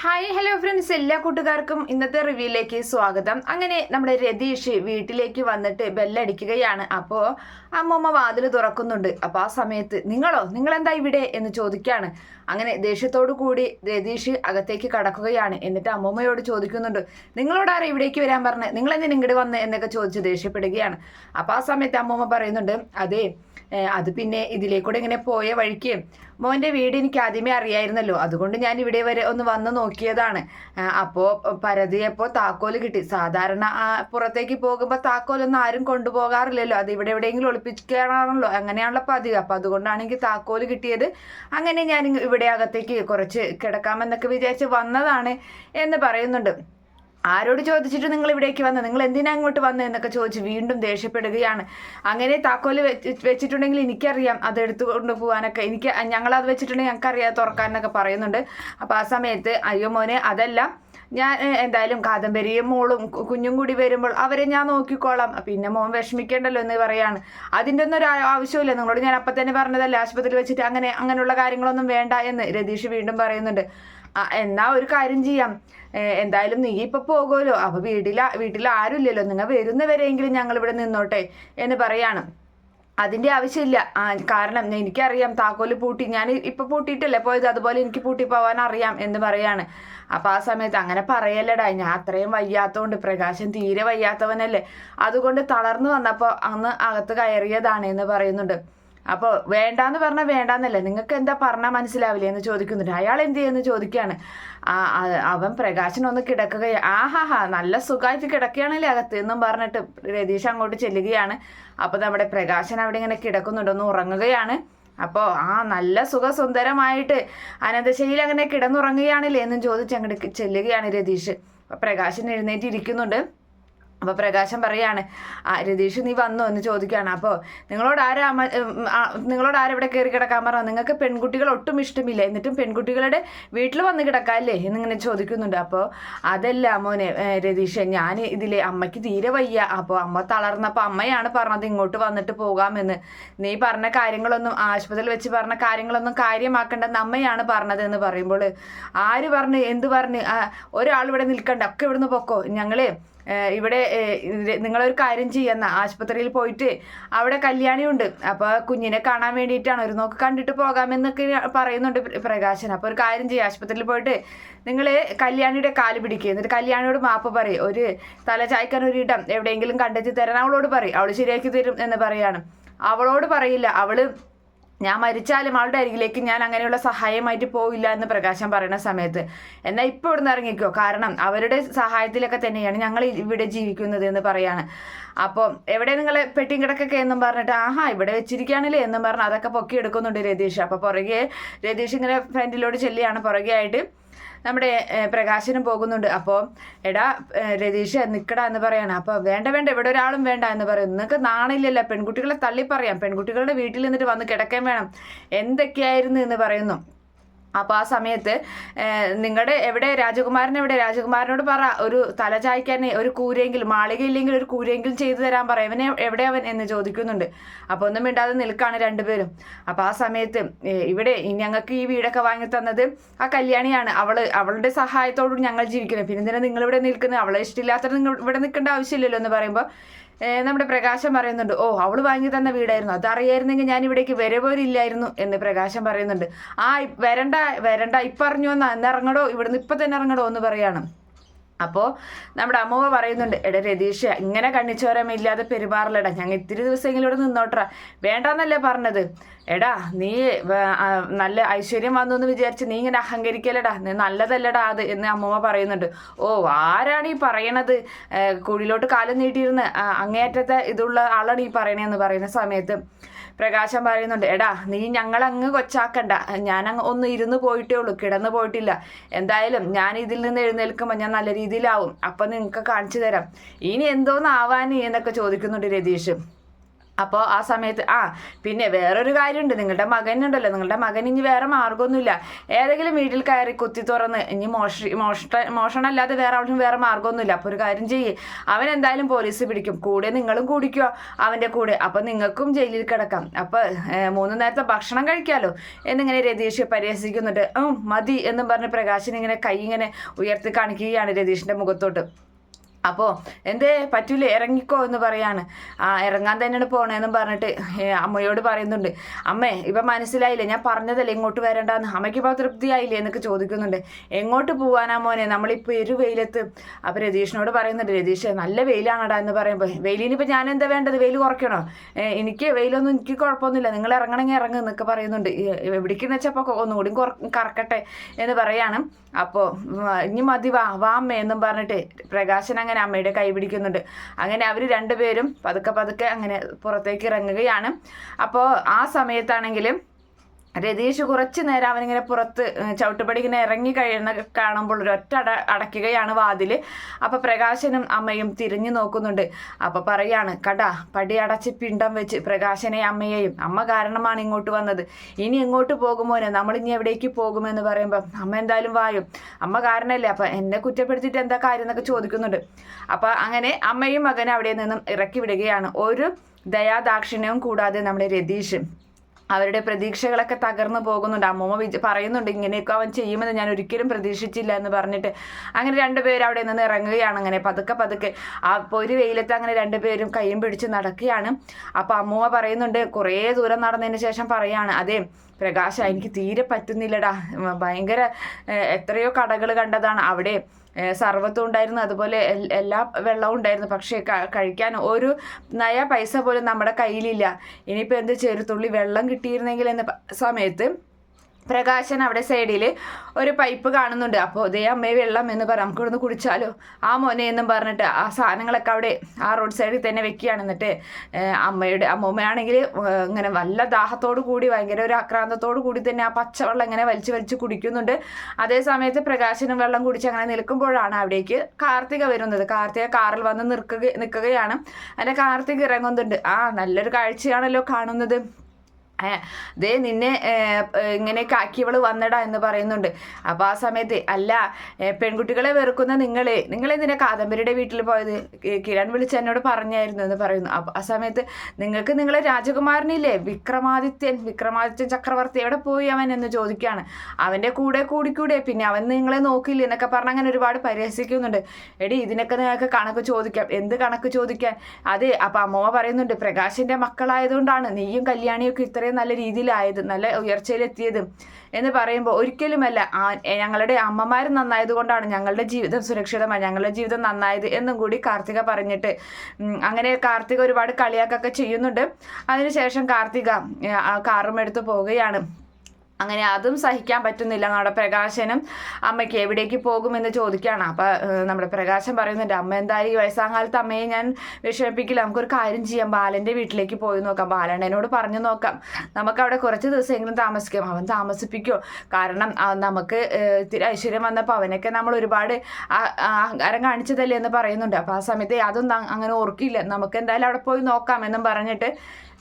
Hi hello friends എല്ലാ കൂട്ടുകാർക്കും ഇന്നത്തെ റിവ്യൂയിലേക്ക് സ്വാഗതം. അങ്ങനെ നമ്മുടെ രതീഷ് വീട്ടിലേക്ക് വന്നിട്ട് ബെല്ലടിക്കുകയാണ്. അപ്പോൾ അമ്മമ്മ വാതിൽ തുറക്കുന്നുണ്ട്. അപ്പോൾ ആ സമയത്ത് നിങ്ങളോ നിങ്ങളെന്താ ഇവിടെ എന്ന് ചോദിക്കുകയാണ് അങ്ങനെ ദേഷ്യത്തോടു കൂടി രതീഷ് അകത്തേക്ക് കടക്കുകയാണ്. എന്നിട്ട് അമ്മമ്മയോട് ചോദിക്കുന്നുണ്ട് നിങ്ങളോട് ആരാ ഇവിടേക്ക് വരാൻ പറഞ്ഞത് നിങ്ങൾ എന്തിനാ ഇങ്ങോട്ട് വന്ന്? എന്നൊക്കെ ചോദിച്ച് ദേഷ്യപ്പെടുകയാണ്. അപ്പോൾ ആ സമയത്ത് അമ്മമ്മ പറയുന്നുണ്ട് അതെ അത് പിന്നെ ഇതിലേക്കൂടെ ഇങ്ങനെ പോയ വഴിക്ക് മോന്റെ വീട് എനിക്ക് ആദ്യമേ അറിയായിരുന്നല്ലോ. അതുകൊണ്ട് ഞാൻ ഇവിടെ വരെ ഒന്ന് വന്ന് നോക്കിയതാണ്. അപ്പോൾ അപ്പോ പരതിയപ്പോൾ താക്കോൽ കിട്ടി. സാധാരണ പുറത്തേക്ക് പോകുമ്പോൾ താക്കോലൊന്നും ആരും കൊണ്ടുപോകാറില്ലല്ലോ. അത് ഇവിടെ എവിടെയെങ്കിലും ഒളിപ്പിക്കാറാണല്ലോ അങ്ങനെയാണല്ലോ പതിവ്. അപ്പോൾ അതുകൊണ്ടാണ് എനിക്ക് താക്കോൽ കിട്ടിയത് അങ്ങനെ ഞാൻ ഇവിടെ അകത്തേക്ക് കുറച്ച് കിടക്കാമെന്നൊക്കെ വിചാരിച്ച് വന്നതാണ് എന്ന് പറയുന്നുണ്ട്. ആരോട് ചോദിച്ചിട്ട് നിങ്ങൾ ഇവിടേക്ക് വന്നത് നിങ്ങൾ എന്തിനാ അങ്ങോട്ട് വന്നത് എന്നൊക്കെ ചോദിച്ച് വീണ്ടും ദേഷ്യപ്പെടുകയാണ്. അങ്ങനെ താക്കോൽ വെച്ച് വെച്ചിട്ടുണ്ടെങ്കിൽ എനിക്കറിയാം അത് എടുത്തുകൊണ്ട് പോകാനൊക്കെ എനിക്ക് ഞങ്ങൾ അത് വെച്ചിട്ടുണ്ടെങ്കിൽ ഞങ്ങൾക്കറിയാം തുറക്കാനൊക്കെ പറയുന്നുണ്ട്. അപ്പോൾ ആ സമയത്ത് അയ്യോ മോനെ അതല്ല. ഞാൻ എന്തായാലും കാദംബരിയും മോളും കുഞ്ഞും കൂടി വരുമ്പോൾ അവരെ ഞാൻ നോക്കിക്കോളാം. പിന്നെ മോൻ വിഷമിക്കേണ്ടല്ലോ എന്ന് പറയാണ്. അതിന്റെ ഒന്നും ഒരു ആവശ്യമില്ല നിങ്ങളോട് ഞാൻ അപ്പം തന്നെ പറഞ്ഞതല്ലേ ആശുപത്രിയിൽ വെച്ചിട്ട് അങ്ങനെ അങ്ങനെയുള്ള കാര്യങ്ങളൊന്നും വേണ്ട എന്ന് രതീഷ് വീണ്ടും പറയുന്നുണ്ട്. എന്നാ ഒരു കാര്യം ചെയ്യാം. എന്തായാലും നീ ഇപ്പൊ പോകുമല്ലോ അപ്പൊ വീട്ടില വീട്ടിൽ ആരുമില്ലല്ലോ. നിങ്ങൾ വരുന്നവരെയെങ്കിലും ഞങ്ങൾ ഇവിടെ നിന്നോട്ടെ എന്ന് പറയാണ്. അതിന്റെ ആവശ്യമില്ല. കാരണം എനിക്കറിയാം താക്കോൽ പൂട്ടി. ഞാൻ ഇപ്പൊ പൂട്ടിയിട്ടല്ലേ പോയത്? അതുപോലെ എനിക്ക് പൂട്ടി പോവാൻ അറിയാം എന്ന് പറയാണ്. അപ്പൊ ആ സമയത്ത് അങ്ങനെ പറയല്ലടാ. ഞാൻ അത്രയും വയ്യാത്തതുകൊണ്ട് പ്രകാശൻ തീരെ വയ്യാത്തവനല്ലേ. അതുകൊണ്ട് തളർന്നു വന്നപ്പോൾ അന്ന് അകത്ത് കയറിയതാണ് എന്ന് പറയുന്നുണ്ട്. അപ്പോൾ വേണ്ടാന്ന് പറഞ്ഞാൽ വേണ്ടാന്നല്ലേ. നിങ്ങൾക്ക് എന്താ പറഞ്ഞാൽ മനസ്സിലാവില്ലേ എന്ന് ചോദിക്കുന്നുണ്ട്. അയാൾ എന്ത് ചെയ്യുന്നു ചോദിക്കുകയാണ് അവൻ പ്രകാശനൊന്ന് കിടക്കുകയാണ് ആഹാഹാ നല്ല സുഖമായിട്ട് കിടക്കുകയാണല്ലേ അകത്ത് എന്നും പറഞ്ഞിട്ട് രതീഷ് അങ്ങോട്ട് ചെല്ലുകയാണ്. അപ്പോൾ നമ്മുടെ പ്രകാശൻ അവിടെ ഇങ്ങനെ കിടക്കുന്നുണ്ട്. ഒന്ന് ഉറങ്ങുകയാണ്. അപ്പോൾ ആ നല്ല സുഖസുന്ദരമായിട്ട് അനന്തശൈലി അങ്ങനെ കിടന്നുറങ്ങുകയാണല്ലേ എന്നും ചോദിച്ച് അങ്ങോട്ട് ചെല്ലുകയാണ് രതീഷ്. പ്രകാശൻ എഴുന്നേറ്റ് ഇരിക്കുന്നുണ്ട് അപ്പോൾ പ്രകാശം പറയാണ് ആ രതീഷ് നീ വന്നോ? എന്ന് ചോദിക്കുകയാണ്. അപ്പോൾ നിങ്ങളോട് ആരാ നിങ്ങളോട് ആരെവിടെ കയറി കിടക്കാൻ പറഞ്ഞു? നിങ്ങൾക്ക് പെൺകുട്ടികൾ ഒട്ടും ഇഷ്ടമില്ല. എന്നിട്ടും പെൺകുട്ടികളുടെ വീട്ടിൽ വന്ന് കിടക്കാല്ലേ എന്നിങ്ങനെ ചോദിക്കുന്നുണ്ട്. അപ്പോൾ അതല്ല മോനെ രതീഷ് ഞാൻ ഇതിലെ അമ്മയ്ക്ക് തീരെ വയ്യ. അപ്പോൾ അമ്മ തളർന്നപ്പോൾ അമ്മയാണ് പറഞ്ഞത് ഇങ്ങോട്ട് വന്നിട്ട് പോകാമെന്ന്. നീ പറഞ്ഞ കാര്യങ്ങളൊന്നും ആശുപത്രിയിൽ വെച്ച് പറഞ്ഞ കാര്യങ്ങളൊന്നും കാര്യമാക്കേണ്ടെന്ന് അമ്മയാണ് പറഞ്ഞത് എന്ന് പറയുമ്പോൾ ആര് പറഞ്ഞ്? എന്ത് പറഞ്ഞ്? ഒരാൾ ഇവിടെ നിൽക്കണ്ട. ഒക്കെ ഇവിടുന്ന് പൊക്കോ? ഞങ്ങൾ ഇവിടെ നിങ്ങളൊരു കാര്യം ചെയ്യുന്ന ആശുപത്രിയിൽ പോയിട്ട് അവിടെ കല്യാണിയുണ്ട്. അപ്പോൾ കുഞ്ഞിനെ കാണാൻ വേണ്ടിയിട്ടാണ്. ഒരു നോക്ക് കണ്ടിട്ട് പോകാമെന്നൊക്കെ പറയുന്നുണ്ട് പ്രകാശൻ. അപ്പോൾ ഒരു കാര്യം ചെയ്യുക ആശുപത്രിയിൽ പോയിട്ട് നിങ്ങൾ കല്യാണിയുടെ കാൽ പിടിക്കുക എന്നിട്ട് കല്യാണിയോട് മാപ്പ് പറയും. ഒരു തല ചായ്ക്കാൻ ഒരു ഇടം എവിടെയെങ്കിലും കണ്ടെത്തി തരാൻ അവളോട് പറയും. അവൾ ശരിയാക്കി തരും എന്ന് പറയാണ്. അവളോട് പറയില്ല. അവൾ ഞാൻ മരിച്ചാലും അവളുടെ അരികിലേക്ക് ഞാൻ അങ്ങനെയുള്ള സഹായമായിട്ട് പോവില്ല എന്ന് പ്രകാശം പറയുന്ന സമയത്ത്. എന്നാൽ ഇപ്പോൾ ഇവിടുന്ന് ഇറങ്ങിക്കോ. കാരണം അവരുടെ സഹായത്തിലൊക്കെ തന്നെയാണ് ഞങ്ങൾ ഇവിടെ ജീവിക്കുന്നത് എന്ന് പറയാണ്. അപ്പോൾ എവിടെ നിങ്ങൾ പെട്ടിയും കിടക്കൊക്കെ എന്നും പറഞ്ഞിട്ട് ആഹാ ഇവിടെ വെച്ചിരിക്കുകയാണല്ലേ എന്നും പറഞ്ഞ് അതൊക്കെ പൊക്കി എടുക്കുന്നുണ്ട് രതീഷ്. അപ്പോൾ പുറകെ രതീഷ് ഇങ്ങനെ ഫ്രണ്ടിലോട് ചെല്ലിയാണ് പുറകെ ആയിട്ട് നമ്മുടെ പ്രകാശനം പോകുന്നുണ്ട്. അപ്പോൾ എടാ രതീഷ് നിൽക്കടാ എന്ന് പറയാണ്. അപ്പോൾ വേണ്ട വേണ്ട ഇവിടെ ഒരാളും വേണ്ട എന്ന് പറയും. നിങ്ങൾക്ക് നാണില്ലല്ലോ. പെൺകുട്ടികളെ തള്ളി പറയാം പെൺകുട്ടികളുടെ വീട്ടിൽ നിന്നിട്ട് വന്ന് കിടക്കാൻ വേണം. എന്തൊക്കെയായിരുന്നു എന്ന് പറയുന്നു. അപ്പോൾ ആ സമയത്ത് നിങ്ങളുടെ എവിടെ രാജകുമാരൻ എവിടെ രാജകുമാരനോട് പറ ഒരു തല ചായ്ക്കാൻ ഒരു കൂരെങ്കിലും മാളികയില്ലെങ്കിൽ ഒരു കൂരെങ്കിലും ചെയ്തു തരാൻ പറ ഇവനെ എവിടെ അവൻ എന്ന് ചോദിക്കുന്നുണ്ട്. അപ്പോൾ ഒന്നും മിണ്ടാതെ നിൽക്കാണ് രണ്ടുപേരും അപ്പോൾ ആ സമയത്ത് ഇവിടെ ഞങ്ങൾക്ക് ഈ വീടൊക്കെ വാങ്ങി തന്നത് ആ കല്യാണിയാണ്. അവൾ അവളുടെ സഹായത്തോടും ഞങ്ങൾ ജീവിക്കുന്നത് പിന്നെ നിങ്ങൾ ഇവിടെ നിൽക്കുന്നത്? അവളെ ഇഷ്ടമില്ലാത്ത നിങ്ങൾ ഇവിടെ നിൽക്കേണ്ട ആവശ്യമില്ലല്ലോ എന്ന് പറയുമ്പോൾ നമ്മുടെ പ്രകാശം പറയുന്നുണ്ട് ഓ അവൾ വാങ്ങി തന്ന വീടായിരുന്നു അത് അറിയായിരുന്നെങ്കിൽ ഞാൻ ഇവിടേക്ക് വരെ പോലില്ലായിരുന്നു എന്ന് പ്രകാശം പറയുന്നുണ്ട്. ആ വരണ്ട വരണ്ട ഇപ്പം എന്ന് ഇറങ്ങടോ ഇവിടുന്ന് ഇപ്പം തന്നെ ഇറങ്ങടോ എന്ന് പറയാണ്. അപ്പോൾ നമ്മുടെ അമ്മൂമ്മ പറയുന്നുണ്ട് എടാ രതീഷ് ഇങ്ങനെ കണ്ണിച്ചോരമില്ലാതെ പെരുമാറില്ലടാ. ഞങ്ങൾ ഇത്തിരി ദിവസമെങ്കിലും ഇവിടെ നിന്നോട്ടാ. വേണ്ടാന്നല്ലേ പറഞ്ഞത്. എടാ നീ നല്ല ഐശ്വര്യം വന്നു എന്ന് വിചാരിച്ച് നീ ഇങ്ങനെ അഹങ്കരിക്കലടാ നീ നല്ലതല്ലടാ അത് എന്ന് അമ്മൂമ്മ പറയുന്നുണ്ട്. ഓ ആരാണ് ഈ പറയണത്? കുഴിയിലോട്ട് കാലം നീട്ടിയിരുന്ന് അങ്ങേയറ്റത്തെ ഇതുള്ള ആളാണ് ഈ പറയണതെന്ന് പറയുന്ന സമയത്ത് പ്രകാശം പറയുന്നുണ്ട് എടാ നീ ഞങ്ങളങ്ങ് കൊച്ചാക്കണ്ട. ഞാനങ്ങ് ഒന്ന് ഇരുന്ന് പോയിട്ടേ ഉള്ളൂ കിടന്നു പോയിട്ടില്ല. എന്തായാലും ഞാൻ ഇതിൽ നിന്ന് എഴുന്നേൽക്കുമ്പോൾ ഞാൻ നല്ല രീതിയിലാവും. അപ്പം നിങ്ങൾക്ക് കാണിച്ചു തരാം. ഇനി എന്തോന്നാവാൻ എന്നൊക്കെ ചോദിക്കുന്നുണ്ട് രതീഷ്. അപ്പോൾ ആ സമയത്ത് ആ പിന്നെ വേറൊരു കാര്യമുണ്ട്. നിങ്ങളുടെ മകനുണ്ടല്ലോ. നിങ്ങളുടെ മകൻ ഇനി വേറെ മാർഗമൊന്നുമില്ല. ഏതെങ്കിലും വീട്ടിൽ കയറി കുത്തി തുറന്ന് ഇനി മോഷ മോഷ്ട മോഷണമല്ലാതെ വേറെ അവിടെ വേറെ മാർഗമൊന്നുമില്ല. അപ്പോൾ ഒരു കാര്യം ചെയ്യ്. അവൻ എന്തായാലും പോലീസ് പിടിക്കും. കൂടെ നിങ്ങളും കൂടിക്കോ അവന്റെ കൂടെ. അപ്പോൾ നിങ്ങൾക്കും ജയിലിൽ കിടക്കാം. അപ്പോൾ മൂന്ന് നേരത്തെ ഭക്ഷണം കഴിക്കാമല്ലോ എന്നിങ്ങനെ രതീഷ് പരിഹസിക്കുന്നുണ്ട്. മതി എന്നും പറഞ്ഞ് പ്രകാശൻ ഇങ്ങനെ കൈ ഇങ്ങനെ ഉയർത്തി കാണിക്കുകയാണ് രതീഷിന്റെ മുഖത്തോട്ട്. അപ്പോൾ എന്തേ പറ്റൂലേ ഇറങ്ങിക്കോ എന്ന് പറയാണ്. ആ ഇറങ്ങാൻ തന്നെയാണ് പോണേന്നും പറഞ്ഞിട്ട് അമ്മയോട് പറയുന്നുണ്ട്. അമ്മേ ഇപ്പം മനസ്സിലായില്ലേ ഞാൻ പറഞ്ഞതല്ലേ ഇങ്ങോട്ട് വരണ്ടെന്ന്. അമ്മയ്ക്ക് ഇപ്പോൾ തൃപ്തിയായില്ലേ എന്നൊക്കെ ചോദിക്കുന്നുണ്ട്. എങ്ങോട്ട് പോവാനാ മോനെ? നമ്മളിപ്പോൾ ഒരു വെയിലത്ത്. അപ്പോൾ രതീഷിനോട് പറയുന്നുണ്ട് രതീഷ് നല്ല വെയിലാണടാ എന്ന് പറയുമ്പോൾ വെയിലിനിപ്പോൾ ഞാൻ എന്താ വേണ്ടത്? വെയിൽ കുറയ്ക്കണോ? എനിക്ക് വെയിലൊന്നും എനിക്ക് കുഴപ്പമൊന്നുമില്ല. നിങ്ങൾ ഇറങ്ങണമെങ്കിൽ ഇറങ്ങും എന്നൊക്കെ പറയുന്നുണ്ട്. എവിടേക്കെന്ന് വെച്ചാൽ അപ്പോൾ ഒന്നുകൂടി കറക്കട്ടെ എന്ന് പറയാണ്. അപ്പോൾ ഇനി മതി വാ വാ അമ്മേ എന്നും പറഞ്ഞിട്ട് പ്രകാശൻ അങ്ങനെ അമ്മയുടെ കൈ പിടിക്കുന്നുണ്ട്. അങ്ങനെ അവർ രണ്ടുപേരും പതുക്കെ പതുക്കെ അങ്ങനെ പുറത്തേക്ക് ഇറങ്ങുകയാണ്. അപ്പോൾ ആ സമയത്താണെങ്കിലും രതീഷ് കുറച്ചു നേരം അവനിങ്ങനെ പുറത്ത് ചവിട്ടുപടി ഇങ്ങനെ ഇറങ്ങി കഴിയുന്ന കാണുമ്പോൾ ഒരു ഒറ്റ അട അടയ്ക്കുകയാണ് വാതിൽ അപ്പോൾ പ്രകാശനും അമ്മയും തിരിഞ്ഞു നോക്കുന്നുണ്ട്. അപ്പോൾ പറയാണ് കടാ പടി അടച്ച് പിണ്ടം വെച്ച് പ്രകാശനെ അമ്മയെയും. അമ്മ കാരണമാണ് ഇങ്ങോട്ട് വന്നത്. ഇനി എങ്ങോട്ട് പോകുമോനെ നമ്മൾ ഇനി എവിടേക്ക് പോകുമെന്ന് പറയുമ്പോൾ അമ്മ എന്തായാലും വായും. അമ്മ കാരണമല്ലേ അപ്പം എന്നെ കുറ്റപ്പെടുത്തിയിട്ട് എന്താ കാര്യം എന്നൊക്കെ ചോദിക്കുന്നുണ്ട്. അപ്പോൾ അങ്ങനെ അമ്മയും മകനും അവിടെ നിന്നും ഇറക്കി വിടുകയാണ്. ഒരു ദയാദാക്ഷിണ്യവും കൂടാതെ നമ്മുടെ രതീഷ്. അവരുടെ പ്രതീക്ഷകളൊക്കെ തകർന്നു പോകുന്നുണ്ട്. അമ്മൂമ്മ വിജ പറയുന്നുണ്ട് ഇങ്ങനെയൊക്കെ അവൻ ചെയ്യുമെന്ന് ഞാൻ ഒരിക്കലും പ്രതീക്ഷിച്ചില്ല എന്ന് പറഞ്ഞിട്ട്. അങ്ങനെ രണ്ടുപേരും അവിടെ നിന്ന് ഇറങ്ങുകയാണ് അങ്ങനെ പതുക്കെ പതുക്കെ. അപ്പോൾ ഒരു വെയിലത്ത് അങ്ങനെ രണ്ടുപേരും കൈയും പിടിച്ച് നടക്കുകയാണ്. അപ്പോൾ അമ്മൂമ്മ പറയുന്നുണ്ട് കുറേ ദൂരം നടന്നതിന് ശേഷം പറയാണ് അതെ പ്രകാശ എനിക്ക് തീരെ പറ്റുന്നില്ലടാ. ഭയങ്കര എത്രയോ കടകൾ കണ്ടതാണ്. അവിടെ ഏഹ്, സർവത്തും ഉണ്ടായിരുന്നു. അതുപോലെ എല്ലാ വെള്ളവും ഉണ്ടായിരുന്നു. പക്ഷേ കഴിക്കാൻ ഒരു നയ പൈസ പോലും നമ്മുടെ കയ്യിലില്ല. ഇനിയിപ്പോൾ എന്ത് ചെറുത്തുള്ളി വെള്ളം കിട്ടിയിരുന്നെങ്കിൽ എന്ന സമയത്ത് പ്രകാശൻ അവിടെ സൈഡിൽ ഒരു പൈപ്പ് കാണുന്നുണ്ട്. അപ്പോൾ ഇതേ അമ്മയെ വെള്ളം എന്ന് പറ നമുക്ക് ഇവിടുന്ന് കുടിച്ചാലോ? ആ മോനെ എന്നും പറഞ്ഞിട്ട് ആ സാധനങ്ങളൊക്കെ അവിടെ ആ റോഡ് സൈഡിൽ തന്നെ വെക്കുകയാണ്. എന്നിട്ട് അമ്മയുടെ അമ്മൂമ്മയാണെങ്കിൽ ഇങ്ങനെ വല്ല ദാഹത്തോടു കൂടി ഭയങ്കര ഒരു ആക്രാന്തത്തോടു കൂടി തന്നെ ആ പച്ചവെള്ളം ഇങ്ങനെ വലിച്ചു വലിച്ച് കുടിക്കുന്നുണ്ട്. അതേ സമയത്ത് പ്രകാശനും വെള്ളം കുടിച്ച് അങ്ങനെ നിൽക്കുമ്പോഴാണ് അവിടേക്ക് കാർത്തിക വരുന്നത്. കാർത്തിക കാറിൽ വന്ന് നിൽക്കുക നിൽക്കുകയാണ്. അങ്ങനെ കാർത്തിക ഇറങ്ങുന്നുണ്ട്. ആ നല്ലൊരു കാഴ്ചയാണല്ലോ കാണുന്നത്. ദേ നിന്നെ ഇങ്ങനെയൊക്കെ ആക്കിയവൾ വന്നടാ എന്ന് പറയുന്നുണ്ട്. അപ്പോൾ ആ സമയത്ത് അല്ല പെൺകുട്ടികളെ വെറുക്കുന്ന നിങ്ങളെ നിങ്ങളെന്തിനാ കാദംബരിയുടെ വീട്ടിൽ പോയത് കിരൺ വിളിച്ച് എന്നോട് പറഞ്ഞായിരുന്നു എന്ന് പറയുന്നു. അപ്പോൾ ആ സമയത്ത് നിങ്ങൾക്ക് നിങ്ങളെ രാജകുമാരനില്ലേ? വിക്രമാദിത്യൻ വിക്രമാദിത്യൻ ചക്രവർത്തി എവിടെ പോയി അവൻ? എന്ന് ചോദിക്കുകയാണ്. അവന്റെ കൂടെ കൂടിക്കൂടെ പിന്നെ അവൻ നിങ്ങളെ നോക്കില്ല എന്നൊക്കെ പറഞ്ഞ് അങ്ങനെ ഒരുപാട് പരിഹസിക്കുന്നുണ്ട്. എടി ഇതിനൊക്കെ നിങ്ങൾക്ക് കണക്ക് ചോദിക്കാം. എന്ത് കണക്ക് ചോദിക്കാൻ? അതെ അപ്പോൾ അമ്മ പറയുന്നുണ്ട് പ്രകാശിന്റെ മക്കളായതുകൊണ്ടാണ് നീയും കല്യാണിയൊക്കെ ഇത്രയും നല്ല രീതിയിലായത് നല്ല ഉയർച്ചയിലെത്തിയതും എന്ന് പറയുമ്പോൾ ഒരിക്കലുമല്ല ഞങ്ങളുടെ അമ്മമാർ നന്നായതുകൊണ്ടാണ് ഞങ്ങളുടെ ജീവിതം സുരക്ഷിതമായി ഞങ്ങളുടെ ജീവിതം നന്നായത് എന്നും കൂടി കാർത്തിക പറഞ്ഞിട്ട് അങ്ങനെ കാർത്തിക ഒരുപാട് കളിയാക്കൊക്കെ ചെയ്യുന്നുണ്ട്. അതിനുശേഷം കാർത്തിക കാറും എടുത്ത് പോവുകയാണ്. അങ്ങനെ അതും സഹിക്കാൻ പറ്റുന്നില്ല നമ്മുടെ പ്രകാശനും അമ്മയ്ക്ക് എവിടേക്ക് പോകുമെന്ന് ചോദിക്കുകയാണ്. അപ്പോൾ നമ്മുടെ പ്രകാശൻ പറയുന്നുണ്ട് അമ്മ എന്തായാലും ഈ വയസ്സാകാലത്ത് അമ്മയെ ഞാൻ വിഷമിപ്പിക്കില്ല. നമുക്കൊരു കാര്യം ചെയ്യാം. ബാലന്റെ വീട്ടിലേക്ക് പോയി നോക്കാം. ബാലണ്ണനോട് പറഞ്ഞു നോക്കാം. നമുക്ക് അവിടെ കുറച്ച് ദിവസമെങ്കിലും താമസിക്കാം. അവൻ താമസിപ്പിക്കോ. കാരണം നമുക്ക് ഇത്തിരി ഐശ്വര്യം വന്നപ്പോൾ അവനൊക്കെ നമ്മൾ ഒരുപാട് അഹങ്കാരം കാണിച്ചതല്ലേ എന്ന് പറയുന്നുണ്ട്. അപ്പോൾ ആ സമയത്ത് അതൊന്നും അങ്ങനെ ഓർക്കില്ല. നമുക്ക് എന്തായാലും അവിടെ പോയി നോക്കാം എന്നും പറഞ്ഞിട്ട്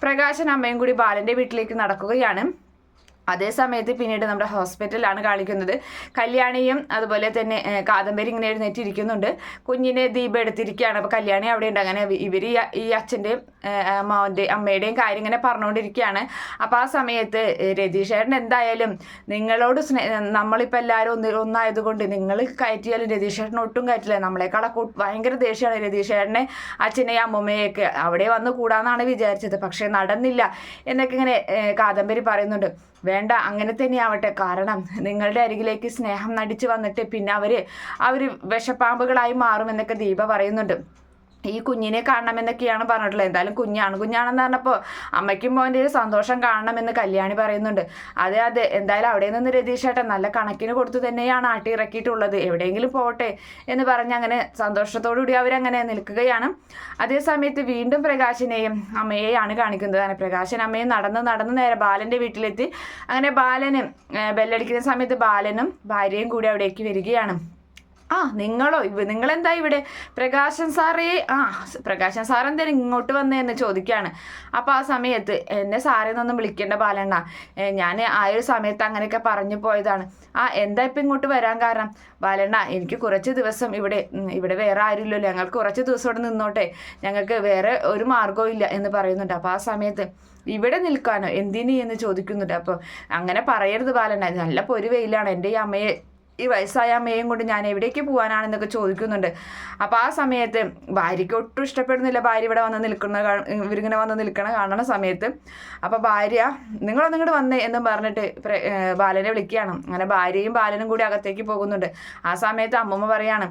പ്രകാശൻ അമ്മയും കൂടി ബാലന്റെ വീട്ടിലേക്ക് നടക്കുകയാണ്. അതേ സമയത്ത് പിന്നീട് നമ്മുടെ ഹോസ്പിറ്റലാണ് കാണിക്കുന്നത്. കല്യാണിയും അതുപോലെ തന്നെ കാദംബരി ഇങ്ങനെ എഴുന്നേറ്റിരിക്കുന്നുണ്ട്. കുഞ്ഞിനെ ദീപം എടുത്തിരിക്കുകയാണ്. അപ്പോൾ കല്യാണി അവിടെ ഉണ്ട്. അങ്ങനെ ഇവർ ഈ അച്ഛന്റെയും മോന്റെ അമ്മയുടെയും കാര്യം ഇങ്ങനെ പറഞ്ഞുകൊണ്ടിരിക്കുകയാണ് അപ്പോൾ ആ സമയത്ത് രതീഷേട്ടൻ എന്തായാലും നിങ്ങളോട് സ്നേ നമ്മളിപ്പോൾ എല്ലാവരും ഒന്ന് ഒന്നായതുകൊണ്ട് നിങ്ങൾ കയറ്റിയാലും രതീഷേട്ടൻ ഒട്ടും കയറ്റില്ല. നമ്മളെക്കാളൊക്കെ ഭയങ്കര ദേഷ്യമാണ് രതീഷേട്ടനെ അച്ഛനെയും അമ്മമ്മയൊക്കെ അവിടെ വന്ന് കൂടാന്നാണ് വിചാരിച്ചത്. പക്ഷേ നടന്നില്ല. എന്നൊക്കെ ഇങ്ങനെ കാദംബരി പറയുന്നുണ്ട്. വേണ്ട അങ്ങനെ തന്നെയാവട്ടെ. കാരണം നിങ്ങളുടെ അരികിലേക്ക് സ്നേഹം നടിച്ചു വന്നിട്ട് പിന്നെ അവർ അവർ വിഷപ്പാമ്പുകളായി മാറുമെന്നൊക്കെ ദീപ പറയുന്നുണ്ട്. ഈ കുഞ്ഞിനെ കാണണമെന്നൊക്കെയാണ് പറഞ്ഞിട്ടുള്ളത്. എന്തായാലും കുഞ്ഞാണ് കുഞ്ഞാണെന്ന് പറഞ്ഞപ്പോൾ അമ്മയ്ക്കും മോന്റെ ഒരു സന്തോഷം കാണണമെന്ന് കല്യാണി പറയുന്നുണ്ട്. അതെ അതെ. എന്തായാലും അവിടെ നിന്ന് രതീഷേട്ടൻ നല്ല കണക്കിന് കൊടുത്തു തന്നെയാണ് ആട്ടി ഇറക്കിയിട്ടുള്ളത്. എവിടെയെങ്കിലും പോട്ടെ എന്ന് പറഞ്ഞ് അങ്ങനെ സന്തോഷത്തോടുകൂടി അവരങ്ങനെ നിൽക്കുകയാണ്. അതേസമയത്ത് വീണ്ടും പ്രകാശിനെയും അമ്മയെയാണ് കാണിക്കുന്നത്. പ്രകാശൻ അമ്മയും നടന്ന് നടന്ന് നേരെ ബാലന്റെ വീട്ടിലെത്തി. അങ്ങനെ ബാലനും ബെല്ലടിക്കുന്ന സമയത്ത് ബാലനും ഭാര്യയും കൂടി അവിടേക്ക് വരികയാണ്. ആ നിങ്ങളോ നിങ്ങളെന്താ ഇവിടെ? പ്രകാശൻ സാറേ ആ പ്രകാശൻ സാർ എന്തേലും ഇങ്ങോട്ട് വന്നേന്ന് ചോദിക്കുകയാണ് അപ്പോൾ ആ സമയത്ത് എന്നെ സാറേന്നൊന്നും വിളിക്കേണ്ട ബാലണ്ണ. ഞാൻ ആ ഒരു സമയത്ത് അങ്ങനെയൊക്കെ പറഞ്ഞു പോയതാണ്. ആ എന്താ ഇപ്പം ഇങ്ങോട്ട് വരാൻ കാരണം? ബാലണ്ണ എനിക്ക് കുറച്ച് ദിവസം ഇവിടെ ഇവിടെ വേറെ ആരുമില്ലല്ലോ. ഞങ്ങൾക്ക് കുറച്ച് ദിവസം ഇവിടെ നിന്നോട്ടെ. ഞങ്ങൾക്ക് വേറെ ഒരു മാർഗവും ഇല്ല എന്ന് പറയുന്നുണ്ട്. അപ്പോൾ ആ സമയത്ത് ഇവിടെ നിൽക്കാനോ? എന്തിനു എന്ന് ചോദിക്കുന്നുണ്ട്. അപ്പോൾ അങ്ങനെ പറയരുത് ബാലണ്ണ. നല്ല പൊരി വെയിലാണ് എന്റെ ഈ അമ്മയെ ഈ വയസ്സായ അമ്മയും കൊണ്ട് ഞാൻ എവിടേക്ക് പോകാനാണെന്നൊക്കെ ചോദിക്കുന്നുണ്ട്. അപ്പോൾ ആ സമയത്ത് ഭാര്യയ്ക്ക് ഒട്ടും ഇഷ്ടപ്പെടുന്നില്ല. ഭാര്യ ഇവിടെ വന്ന് നിൽക്കുന്ന ഇവരിങ്ങനെ വന്ന് നിൽക്കണ കാണണ സമയത്ത് അപ്പോൾ ഭാര്യ നിങ്ങളൊന്നും ഇങ്ങോട്ട് വന്നേ എന്നും പറഞ്ഞിട്ട് ബാലനെ വിളിക്കുകയാണ്. അങ്ങനെ ഭാര്യയും ബാലനും കൂടി അകത്തേക്ക് പോകുന്നുണ്ട്. ആ സമയത്ത് അമ്മമ്മ പറയാണ്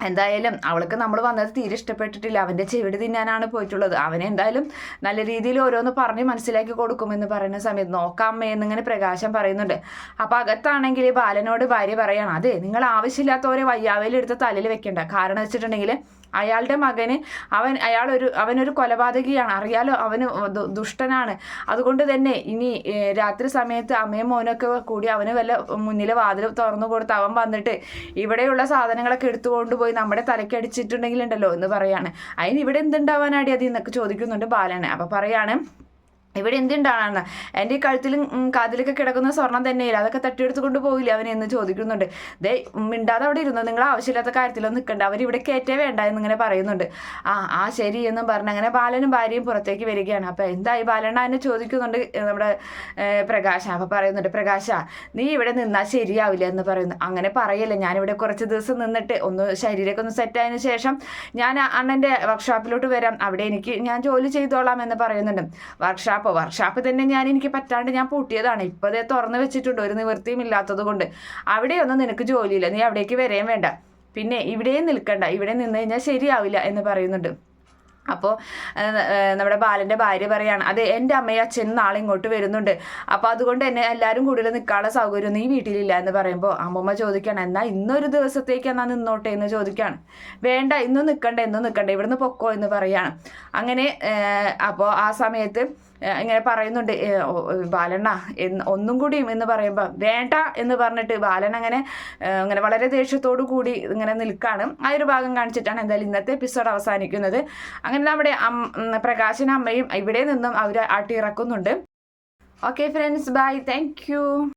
എന്തായാലും അവൾക്ക് നമ്മൾ വന്നത് തീരെ ഇഷ്ടപ്പെട്ടിട്ടില്ല. അവന്റെ ചെവിട് തിന്നാനാണ് പോയിട്ടുള്ളത്. അവനെന്തായാലും നല്ല രീതിയിൽ ഓരോന്ന് പറഞ്ഞ് മനസ്സിലാക്കി കൊടുക്കുമെന്ന് പറയുന്ന സമയത്ത് നോക്കാം എന്നിങ്ങനെ പ്രകാശം പറയുന്നുണ്ട്. അപ്പോൾ അകത്താണെങ്കിൽ ബാലനോട് ഭാര്യ പറയണം അതെ നിങ്ങൾ ആവശ്യമില്ലാത്തവരെ വയ്യാവയിലെടുത്ത് തലയിൽ വെക്കേണ്ട. കാരണം വെച്ചിട്ടുണ്ടെങ്കിൽ അയാളുടെ മകന് അവൻ അയാൾ അയാളൊരു അവനൊരു കൊലപാതകിയാണ്. അറിയാലോ അവന് ദുഷ്ടനാണ്. അതുകൊണ്ട് തന്നെ ഇനി രാത്രി സമയത്ത് അമ്മയും മോനൊക്കെ കൂടി അവന് വല്ല മുന്നിലെ വാതിൽ തുറന്നു കൊടുത്ത് അവൻ വന്നിട്ട് ഇവിടെയുള്ള സാധനങ്ങളൊക്കെ എടുത്തുകൊണ്ട് കൊണ്ടുപോയി നമ്മുടെ ഉണ്ടല്ലോ എന്ന് പറയാണ്. അതിന് ഇവിടെ എന്തുണ്ടാവാനാടി അത് എന്നൊക്കെ ചോദിക്കുന്നുണ്ട് ബാലനെ. അപ്പം പറയാണ് ഇവിടെ എന്തുണ്ടാണെന്ന്? എന്റെ ഈ കഴുത്തിലും കാതിലൊക്കെ കിടക്കുന്ന സ്വർണം തന്നെയില്ല? അതൊക്കെ തട്ടിയെടുത്ത് കൊണ്ട് പോയില്ല അവൻ എന്ന് ചോദിക്കുന്നുണ്ട്. ദേ മിണ്ടാതെ അവിടെ ഇരുന്നു? നിങ്ങൾ ആവശ്യമില്ലാത്ത കാര്യത്തിലൊന്നും നിൽക്കണ്ട. അവരിവിടെ കയറ്റേ വേണ്ട എന്നിങ്ങനെ പറയുന്നുണ്ട്. ആ ആ ശരി എന്നും പറഞ്ഞ് അങ്ങനെ ബാലനും ഭാര്യയും പുറത്തേക്ക് വരികയാണ്. അപ്പോൾ എന്തായി? ബാലണ്ണ എന്നെ ചോദിക്കുന്നുണ്ട് നമ്മുടെ പ്രകാശ. അപ്പോൾ പറയുന്നുണ്ട് പ്രകാശ നീ ഇവിടെ നിന്നാൽ ശരിയാവില്ല എന്ന് പറയുന്നു. അങ്ങനെ പറയല്ലേ ഞാനിവിടെ കുറച്ച് ദിവസം നിന്നിട്ട് ഒന്ന് ശരീരമൊക്കെ ഒന്ന് സെറ്റായതിനു ശേഷം ഞാൻ അണ്ണന്റെ വർക്ക്ഷോപ്പിലോട്ട് വരാം. അവിടെ എനിക്ക് ഞാൻ ജോലി ചെയ്തോളാം എന്ന് പറയുന്നുണ്ട്. വർക്ക്ഷോപ്പ് വർക്ക്ഷോപ്പ് തന്നെ ഞാൻ എനിക്ക് പറ്റാണ്ട് ഞാൻ പൂട്ടിയതാണ്. ഇപ്പോൾ അതേ തുറന്ന് വെച്ചിട്ടുണ്ട്. ഒരു നിവൃത്തിയും ഇല്ലാത്തത് കൊണ്ട്. അവിടെയൊന്നും നിനക്ക് ജോലിയില്ല. നീ അവിടേക്ക് വരെയും വേണ്ട. പിന്നെ ഇവിടെയും നിൽക്കണ്ട. ഇവിടെ നിന്ന് കഴിഞ്ഞാൽ ശരിയാവില്ല എന്ന് പറയുന്നുണ്ട്. അപ്പോൾ നമ്മുടെ ബാലന്റെ ഭാര്യ പറയാണ് അതെ എന്റെ അമ്മയും അച്ഛനും നാളെ ഇങ്ങോട്ട് വരുന്നുണ്ട്. അപ്പോൾ അതുകൊണ്ട് തന്നെ എല്ലാവരും കൂടുതൽ നിൽക്കാനുള്ള സൗകര്യം നീ വീട്ടിലില്ല എന്ന് പറയുമ്പോൾ അമ്മമ്മ ചോദിക്കുകയാണ് എന്നാൽ ഇന്നൊരു ദിവസത്തേക്ക് എന്നാൽ നിന്നോട്ടെ? എന്ന് ചോദിക്കുകയാണ്. വേണ്ട ഇന്നും നിൽക്കണ്ട ഇന്നും നിൽക്കണ്ട ഇവിടുന്ന് പൊക്കോ എന്ന് പറയാണ്. അങ്ങനെ അപ്പോൾ ആ സമയത്ത് ഇങ്ങനെ പറയുന്നുണ്ട് ബാലണ്ണ എന്ന് ഒന്നും കൂടിയും എന്ന് പറയുമ്പോൾ വേണ്ട എന്ന് പറഞ്ഞിട്ട് ബാലൻ അങ്ങനെ അങ്ങനെ വളരെ ദേഷ്യത്തോടു കൂടി ഇങ്ങനെ നിൽക്കാണ്. ആ ഒരു ഭാഗം കാണിച്ചിട്ടാണ് എന്തായാലും ഇന്നത്തെ എപ്പിസോഡ് അവസാനിക്കുന്നത്. അങ്ങനെ നമ്മുടെ പ്രകാശന അമ്മയും ഇവിടെ നിന്നും അവർ ആട്ടിയിറക്കുന്നുണ്ട്. Okay friends bye thank